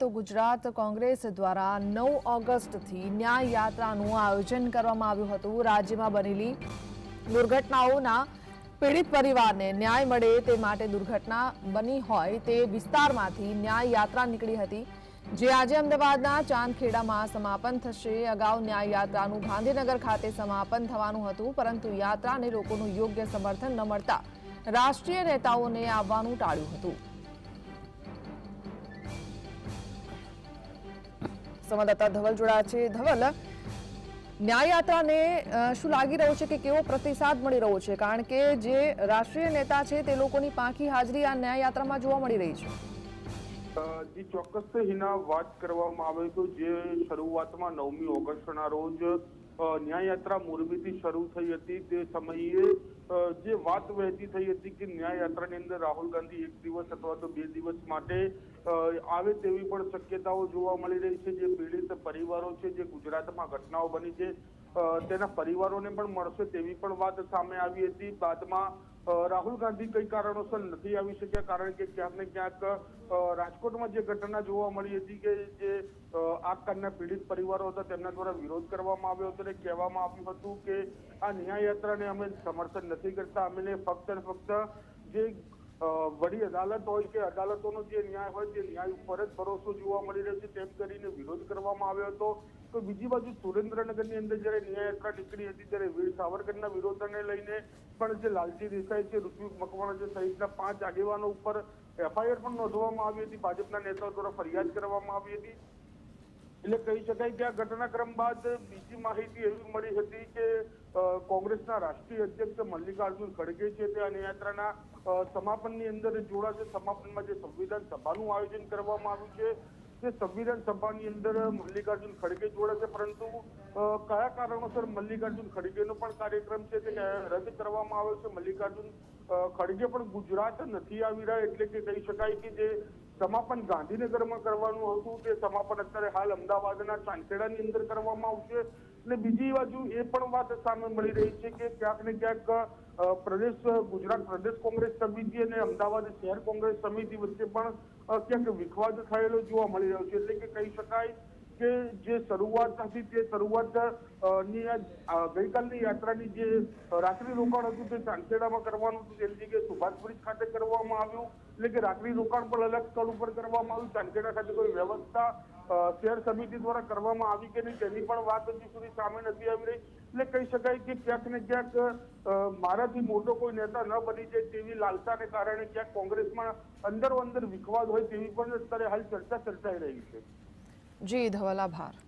તો ગુજરાત કોંગ્રેસ દ્વારા નવ ઓગસ્ટથી ન્યાય યાત્રાનું આયોજન કરવામાં આવ્યું હતું. રાજ્યમાં બનેલી દુર્ઘટનાઓના પીડિત પરિવારને ન્યાય મળે તે માટે દુર્ઘટના બની હોય તે વિસ્તારમાંથી ન્યાય યાત્રા નીકળી હતી. જે આજે અમદાવાદના ચાંદખેડામાં સમાપન થશે. અગાઉ ન્યાય યાત્રાનું ગાંધીનગર ખાતે સમાપન થવાનું હતું, પરંતુ યાત્રાને લોકોનું યોગ્ય સમર્થન ન મળતા રાષ્ટ્રીય નેતાઓને આવવાનું ટાળ્યું હતું. સંવાદદાતા ધવલ જોડાયા છે. ધવલ ન્યાય યાત્રાને શું લાગી રહ્યું છે કે કેવો પ્રતિસાદ મળી રહ્યો છે? કારણ કે જે રાષ્ટ્રીય નેતા છે તે લોકોની પાંખી હાજરી આ ન્યાય યાત્રામાં જોવા મળી રહી છે. જે, ચોક્કસ હિના વાત કરવામાં આવે તો જે શરૂઆતમાં નવમી ઓગસ્ટના રોજ ન્યાયયાત્રા ન્યાય યાત્રા મોરબીથી શરૂ થઈ હતી. તે સમયે જે વાત વહેતી થઈ હતી કે ન્યાય યાત્રાની અંદર રાહુલ ગાંધી એક દિવસ અથવા તો બે દિવસ માટે આવે તેવી પણ શક્યતાઓ જોવા મળી રહી છે. જે પીડિત પરિવારો છે, જે ગુજરાતમાં ઘટનાઓ બની છે તેના પરિવારોને પણ મળશે તેવી પણ વાત સામે આવી હતી. બાદમાં રાહુલ ગાંધી કઈ કારણોસર નથી આવી શક્યા? કારણ કે ક્યાંક ને ક્યાંક રાજકોટમાં જે ઘટના જોવા મળી હતી કે જે અ, પીડિત પરિવારો હતા તેમના દ્વારા વિરોધ કરવામાં આવ્યો હતો અને કહેવામાં આવ્યું હતું કે આ ન્યાય યાત્રાને અમે સમર્થન નથી કરતા. અમે ફક્ત ને ફક્ત જે વડી અદાલત હોય કે અદાલતોનો જે ન્યાય હોય તે ન્યાય ઉપર જ ભરોસો જોવા મળી રહ્યો છે. તેમ કરીને વિરોધ કરવામાં આવ્યો હતો. તો બીજી બાજુ સુરેન્દ્રનગરની અંદર જ્યારે ન્યાયયાત્રા નીકળી હતી, ત્યારે વીર સાવરકરના વિરોધને લઈને પણ જે લાલજી દેસાઈ છે, ઋત્વિક મકવાણા છે સહિતના પાંચ આગેવાનો ઉપર એફઆઈઆર પણ નોંધવામાં આવી હતી. ભાજપના નેતાઓ દ્વારા ફરિયાદ કરવામાં આવી હતી. એટલે કહી શકાય કે આ ઘટનાક્રમ બાદ બીજી માહિતી એવી મળી હતી કે કોંગ્રેસના રાષ્ટ્રીય અધ્યક્ષ મલ્લિકાર્જુન ખડગે છે તે આ યાત્રાના સમાપનની અંદર જોડાશે. સમાપનમાં જે સંવિધાન સભાનું આયોજન કરવામાં આવ્યું છે તે સંવિધાન સભાની અંદર મલ્લિકાર્જુન ખડગે જોડાશે પરંતુ અ, કયા કારણોસર મલ્લિકાર્જુન ખડગેનો પણ કાર્યક્રમ છે તે રદ કરવામાં આવ્યો છે? મલ્લિકાર્જુન ખડગે પણ ગુજરાત નથી આવી રહ્યા એટલે કે કહી શકાય કે જે સમાપન ગાંધીનગરમાં કરવાનું હતું તે સમાપન અત્યારે હાલ અમદાવાદના ચાંચેડાની અંદર કરવામાં આવશે. અને બીજી બાજુ એ પણ વાત સામે મળી રહી છે કે ક્યાંક ને ક્યાંક પ્રદેશ, ગુજરાત પ્રદેશ કોંગ્રેસ સમિતિ અને અમદાવાદ શહેર કોંગ્રેસ સમિતિ વચ્ચે પણ ક્યાંક વિખવાદ થયેલો જોવા મળી રહ્યો છે. એટલે કે કહી શકાય કે જે શરૂઆત હતી તે શરૂઆતની ગઈકાલની યાત્રાની જે રાત્રિ રોકાણ હતું તે ચાંચેડામાં કરવાનું હતું. તેની જગ્યાએ સુભાષ બ્રિજ ખાતે કરવામાં આવ્યું. એટલે કે રાત્રિ રોકાણ પણ અલગ સ્થળ ઉપર કરવામાં આવ્યું. ચાંચેડા ખાતે કોઈ વ્યવસ્થા શહેર સમિતિ દ્વારા કરવામાં આવી કે નહીં, તેની પણ વાત હજી સુધી સામે નથી આવી રહી. એટલે કહી શકાય કે ક્યાંક ને ક્યાંક મારાથી મોટો કોઈ નેતા ન બની જાય તેવી લાલસાને કારણે ક્યાંક કોંગ્રેસમાં અંદરો અંદર વિખવાદ હોય તેવી પણ અત્યારે હાલ ચર્ચા ચર્ચાઈ રહી છે. જી ધવલ આભાર.